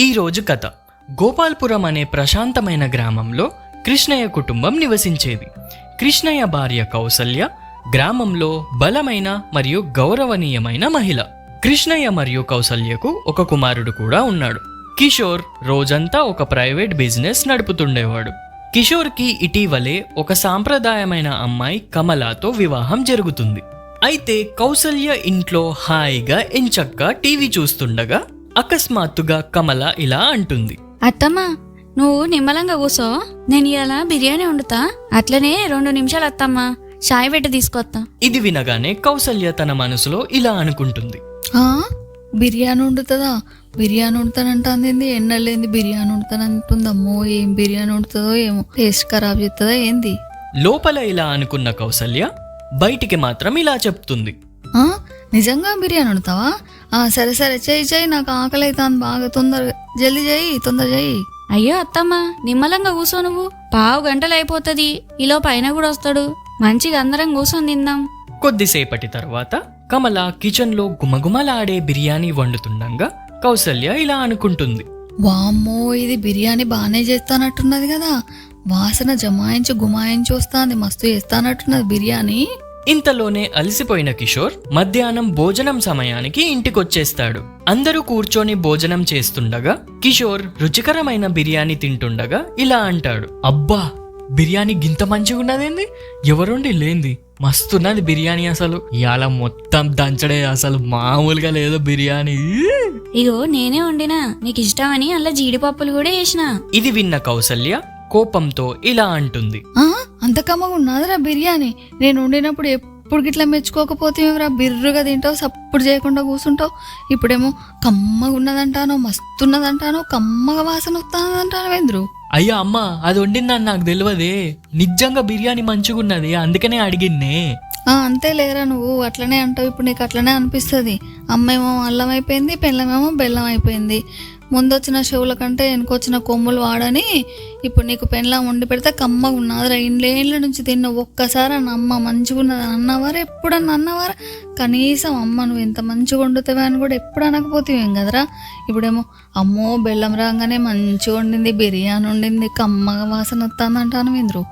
ఈ రోజు కథ. గోపాల్పురం అనే ప్రశాంతమైన గ్రామంలో కృష్ణయ్య కుటుంబం నివసించేది. కృష్ణయ్య భార్య కౌసల్య గ్రామంలో బలమైన మరియు గౌరవనీయమైన మహిళ. కృష్ణయ్య మరియు కౌసల్యకు ఒక కుమారుడు కూడా ఉన్నాడు. కిషోర్ రోజంతా ఒక ప్రైవేట్ బిజినెస్ నడుపుతుండేవాడు. కిషోర్కి ఇటీవలే ఒక సాంప్రదాయమైన అమ్మాయి కమలాతో వివాహం జరుగుతుంది. అయితే కౌసల్య ఇంట్లో హాయిగా ఎంచక్కా టీవీ చూస్తుండగా అకస్మాత్తుగా కమల ఇలా అంటుంది. అత్తమ్మా నువ్వు నిమ్మలంగా కూసో. నేను ఇవాళ బిర్యానీ వండుతా. అట్లనే రెండు నిమిషాలు అత్తమ్మా చాయ్ పెట్టి తీసుకొస్తా ఇది వినగానే కౌసల్య తన మనసులో ఇలా అనుకుంటుంది. ఆ? బిర్యానీ వండుతుందా? బిర్యానీ వండుతానంటుంది ఎన్నెళ్ళేంది బిర్యానీ వండుతానంటుందమ్మో. ఏం బిర్యానీ వండుతుందో ఏమో. టేస్ట్ ఖరాబ్ చేస్తుందా ఏంది? లోపల ఇలా అనుకున్న కౌసల్య బయటికి మాత్రం ఇలా చెప్తుంది. ఆ? నిజంగా బిర్యానీ వండుతావా? సరే సరే. చెయ్యి చెయ్యి నాకు ఆకలి అవుతుంది బాగా. తొందరగా జల్దీ చెయ్యి తొందర చెయ్యి అయ్యో అత్తమ్మా నిమ్మలంగా కూసో నువ్వు. పావు గంటలు అయిపోతుంది ఈలో పైన కూడా వస్తాడు. మంచిగా అందరం కూసొని తిందాం. కొద్దిసేపటి తర్వాత కమల కిచెన్లో గుమగుమలాడే బిర్యానీ వండుతుండగా కౌసల్య ఇలా అనుకుంటుంది. వామ్మో ఇది బిర్యానీ బాగానే చేస్తానట్టున్నది కదా. వాసన జమాయించి గుమాయించి వస్తుంది. మస్తు చేస్తానట్టున్నది బిర్యానీ. ఇంతలోనే అలసిపోయిన కిషోర్ మధ్యాహ్నం భోజనం సమయానికి ఇంటికొచ్చేస్తాడు. అందరూ కూర్చొని భోజనం చేస్తుండగా కిషోర్ రుచికరమైన బిర్యానీ తింటుండగా ఇలా అంటాడు. అబ్బా బిర్యానీ గింత మంచిగా ఉన్నదేంది ఎవరుండి లేంది? మస్తున్నది బిర్యానీ అసలు. ఇవాళ మొత్తం దంచడే అసలు మామూలుగా లేదు బిర్యానీ. ఇగో నేనే వండినా. నీకు ఇష్టమని అలా జీడిపప్పులు కూడా వేసిన. ఇది విన్న కౌసల్య కోపంతో ఇలా అంటుంది. ఆ? అంత కమ్మగా ఉన్నదిరా బిర్యానీ. నేను వండినప్పుడు ఎప్పుడు గిట్లా మెచ్చుకోకపోతే రా బిర్రుగా తింటావు సప్పుడు చేయకుండా కూర్చుంటావు ఇప్పుడేమో కమ్మగా ఉన్నదంటాను మస్తు ఉన్నదంటాను కమ్మగా వాసన వస్తానంటాను వేంద్రు. అయ్యా అమ్మ అది వండిందని నాకు తెలియదే. నిజంగా బిర్యానీ మంచిగున్నది అందుకనే అడిగిన్నే ఆ అంతే లేరా నువ్వు అట్లనే అంటావు ఇప్పుడు నీకు అట్లనే అనిపిస్తుంది. అమ్మేమో అల్లం అయిపోయింది పెళ్ళమేమో బెల్లం అయిపోయింది. ముందొచ్చిన చెవుల కంటే వెనుకొచ్చిన కొమ్ములు వాడని ఇప్పుడు నీకు పెన్లా వండి పెడితే కమ్మగా ఉన్నదిరా ఇండ్లేళ్ళ నుంచి తిన్న ఒక్కసారి అన్న అమ్మ మంచిగా ఉన్నది అన్నవారా ఎప్పుడన్నా అన్నవారా. కనీసం అమ్మ నువ్వు ఎంత మంచిగా వండుతావా అని కూడా ఎప్పుడు అనకపోతేవేం కదరా. ఇప్పుడేమో అమ్మో బెల్లం రాగానే మంచిగా వండింది బిర్యానీ వండింది కమ్మగా వాసన వస్తుంది అంటాను ఇంద్రు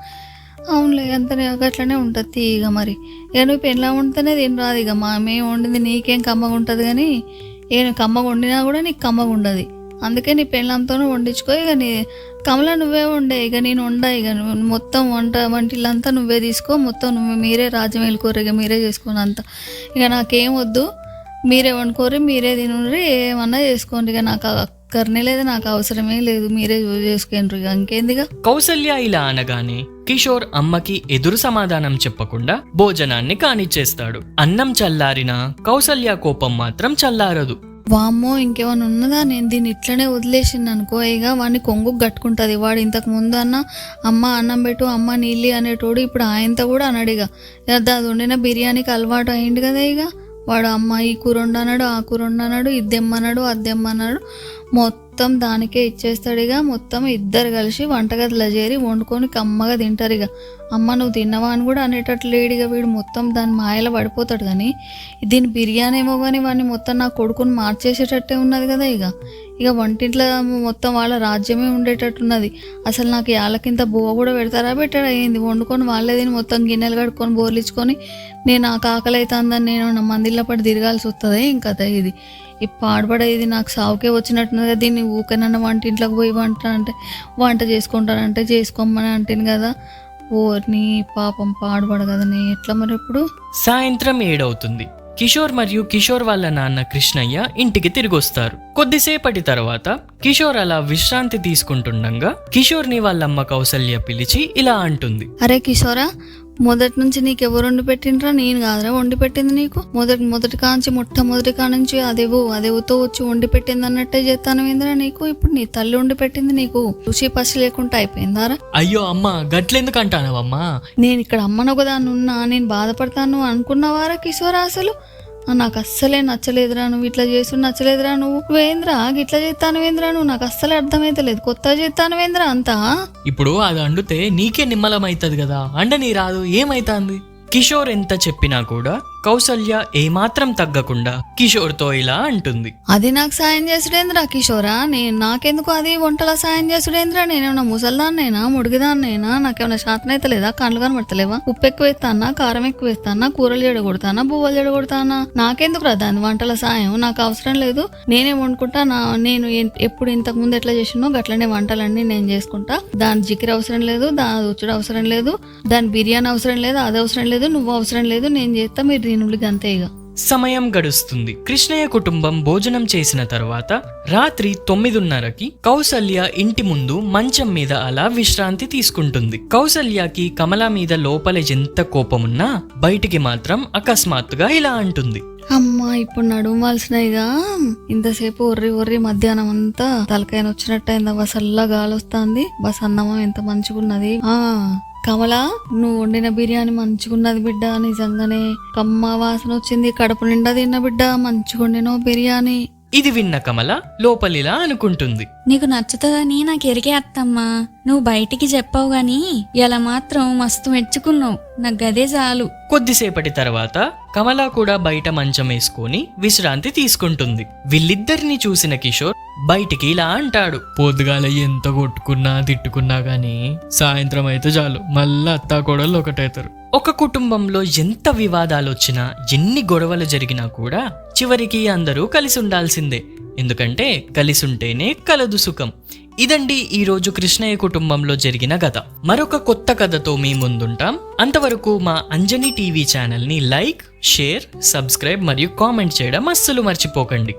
అవునులే అంత అట్లనే ఉంటుంది ఇక మరి. ఇక నువ్వు పెళ్ళ వండితేనే తినరాదు ఇక మా మేము వండింది నీకేం కమ్మగా ఉంటుంది కానీ ఏ నువ్వు కమ్మగా వండినా కూడా నీకు కమ్మగా ఉండదు. అందుకే నీ పెళ్ళంతోనే వండించుకో. ఇక నీ కమల నువ్వే వండే ఇక నేను వండా ఇక నువ్వు మొత్తం వంట వంటిల్లంతా నువ్వే తీసుకో మొత్తం నువ్వు మీరే రాజమేలు కూర ఇక మీరే చేసుకుని అంత ఇక నాకేం వద్దు మీరే వండుకోరు మీరే తినుర్రి ఏమన్నా చేసుకోండి. ఇక నాకు అక్కర్నే లేదు నాకు అవసరమే లేదు మీరే చేసుకోండి ఇక ఇంకేందిగా? కౌసల్య ఇలా అనగానే కిషోర్ అమ్మకి ఎదురు సమాధానం చెప్పకుండా భోజనాన్ని కానిచ్చేస్తాడు. అన్నం చల్లారినా కౌసల్య కోపం మాత్రం చల్లారదు. వామ్మో ఇంకేమైనా ఉన్నదా? నేను దీన్ని ఇట్లనే వదిలేసింది అనుకో. ఇక వాడిని కొంగు కట్టుకుంటుంది వాడు ఇంతకు ముందు అన్న అమ్మ అన్నం పెట్టు అమ్మ నీళ్ళి అనేటోడు ఇప్పుడు ఆయనతో కూడా అన్నాడు ఇక. అది వండిన బిర్యానీకి అలవాటు అయింది కదా ఇక. వాడు అమ్మ ఈ కూర వండు అన్నాడు ఆ కూర వండు వండన్నాడు ఇద్దెమ్మన్నాడు అద్దెమ్మన్నాడు మొత్తం మొత్తం దానికే ఇచ్చేస్తాడు ఇక మొత్తం ఇద్దరు కలిసి వంటగదిలో చేరి వండుకొని కమ్మగా తింటారు ఇక అమ్మ నువ్వు తిన్నవా? అని కూడా అనేటట్లు ఇక వీడు మొత్తం దాని మాయలో పడిపోతాడు కానీ దీని బిర్యానీ ఏమో కానీ వాడిని మొత్తం నా కొడుకుని మార్చేసేటట్టే ఉన్నది కదా ఇక ఇక వంటింట్లో మొత్తం వాళ్ళ రాజ్యమే ఉండేటట్టున్నది అసలు నాకు యాలకింత బువ్వ కూడా పెడతారా పెట్టాడు అయ్యింది వండుకొని వాళ్ళే తిని మొత్తం గిన్నెలు కడుక్కొని బోర్లించుకొని నేను ఆ ఆకలి అవుతుందని నేను నా మందిలో పడి తిరగాల్సి వస్తుంది ఇంకా ఇది. ఈ పాడుపడ ఇది నాకు సావుకే వచ్చినట్టున్నది కదా దీన్ని ఊకనన్న వంటింట్లోకి పోయి వంట అంటే వంట చేసుకుంటానంటే చేసుకోమని అంటాను కదా. ఓర్ని పాపం పాడుపడ కదా నే ఎట్లా మరి ఇప్పుడు? సాయంత్రం ఏడవుతుంది. కిషోర్ మరియు కిషోర్ వాళ్ళ నాన్న కృష్ణయ్య ఇంటికి తిరిగొస్తారు. కొద్దిసేపటి తర్వాత కిషోర్ అలా విశ్రాంతి తీసుకుంటుండగా కిషోర్ని వాళ్ళమ్మ కౌసల్య పిలిచి ఇలా అంటుంది. అరే కిషోరా మొదటి నుంచి నీకు ఎవరు వండి పెట్టిండ్రా? నేను కాదురా వండి పెట్టింది నీకు. మొదటి మొదటి కాంచి మొట్టమొదటి కా నుంచి అదేవో అదేవుతో వచ్చి వండి పెట్టింది అన్నట్టే చేస్తాను ఏందిరా నీకు? ఇప్పుడు నీ తల్లి వండి పెట్టింది నీకు. రుచి పసి లేకుండా అయిపోయిందారా? అయ్యో అమ్మ గట్లెందుకు అంటానవమ్మా? నేను ఇక్కడ అమ్మను ఒకదాన్ని ఉన్నా నేను బాధపడతాను అనుకున్నవారా కిషోరా అసలు? నాకు అస్సలే నచ్చలేదురా నువ్వు ఇట్లా చేసి నచ్చలేదురా నువ్వు. వేంద్రా ఇట్లా చేస్తాను వేంద్రా నువ్వు నాకు అస్సలే అర్థమైతలేదు కొత్తగా చేస్తాను వేంద్రా అంతా. ఇప్పుడు అది అండితే నీకే నిమ్మలం అవుతుంది కదా అండని రాదు ఏమైతాంది? కిషోర్ ఎంత చెప్పినా కూడా కౌసల్య ఏమాత్రం తగ్గకుండా కిషోర్తో ఇలా అంటుంది. అది నాకు సాయం చేసుడేంద్రా కిషోరా? నేను నాకెందుకు అది? వంటల సాయం చేసుడేంద్రా? నేనేమన్నా ముసల్దాన్నైనా? ముడిగిదాన్నైనా? నాకేమైనా శాతం అయితే లేదా కళ్ళు కనబడతలేవా? ఉప్పు ఎక్కువ వేస్తానా కారం ఎక్కువ వేస్తానా కూరలు చెడగొడతానా? బువ్వలు చెడగొడతానా? నాకెందుకు రా దాని వంటల సాయం? నాకు అవసరం లేదు. నేనే వండుకుంటా. నా నేను ఎప్పుడు ఇంతకు ముందు ఎట్లా చేసినో గట్లనే వంటలన్నీ నేను చేసుకుంటా. దాని జిక్కిరి అవసరం లేదు దాని ఉచ్చుడు అవసరం లేదు దాని బిర్యానీ అవసరం లేదు అది అవసరం లేదు నువ్వు అవసరం లేదు నేను చేస్తా మీరు అంతే ఇక సమయం గడుస్తుంది. కృష్ణయ్య కుటుంబం భోజనం చేసిన తర్వాత రాత్రి తొమ్మిదిన్నరకి కౌసల్య ఇంటి ముందు మంచం మీద అలా విశ్రాంతి తీసుకుంటుంది. కౌసల్యకి కమల మీద లోపల ఎంత కోపమున్నా బయటికి మాత్రం అకస్మాత్తుగా ఇలా అంటుంది. అమ్మా ఇప్పుడు నడుమవలసినయిగా ఇంతసేపు ఒర్రి ఒర్రి మధ్యాహ్నం అంతా తలకాయన వచ్చినట్టయింది అవ్వ చల్ల గాలి వస్తుంది బస్ అన్నమా ఎంత మంచిగున్నది? ఆ. కమల నువ్వు వండిన బిర్యానీ మంచిగున్నది బిడ్డ నిజంగానే కమ్మ వాసన వచ్చింది కడుపు నిండా తిన్న బిడ్డ మంచిగుండినో బిర్యానీ. ఇది విన్న కమల లోపలిలా అనుకుంటుంది. నీకు నచ్చుతుందని నాకు ఎరిగే అత్తమ్మా నువ్వు బయటికి చెప్పావు గాని ఇలా మాత్రం మస్తు మెచ్చుకున్నావు నాకు గదే చాలు. కొద్దిసేపటి తర్వాత కమల కూడా బయట మంచం వేసుకొని విశ్రాంతి తీసుకుంటుంది. వీళ్ళిద్దరిని చూసిన కిషోర్ బయటికి ఇలా అంటాడు. పొద్దుగాల ఎంత కొట్టుకున్నా తిట్టుకున్నా గానీ సాయంత్రం అయితే చాలు. మళ్ళా అత్తా కోడళ్ళు ఒకటవుతారు ఒక కుటుంబంలో ఎంత వివాదాలు వచ్చినా ఎన్ని గొడవలు జరిగినా కూడా చివరికి అందరూ కలిసి ఉండాల్సిందే. ఎందుకంటే కలిసి ఉంటేనే కలదు సుఖం. ఇదండి ఈ రోజు కృష్ణయ్య కుటుంబంలో జరిగిన కథ. మరొక కొత్త కథతో మీ ముందుంటాం. అంతవరకు మా అంజని టీవీ ఛానల్ని లైక్ షేర్ సబ్స్క్రైబ్ మరియు కామెంట్ చేయడం అస్సలు మర్చిపోకండి.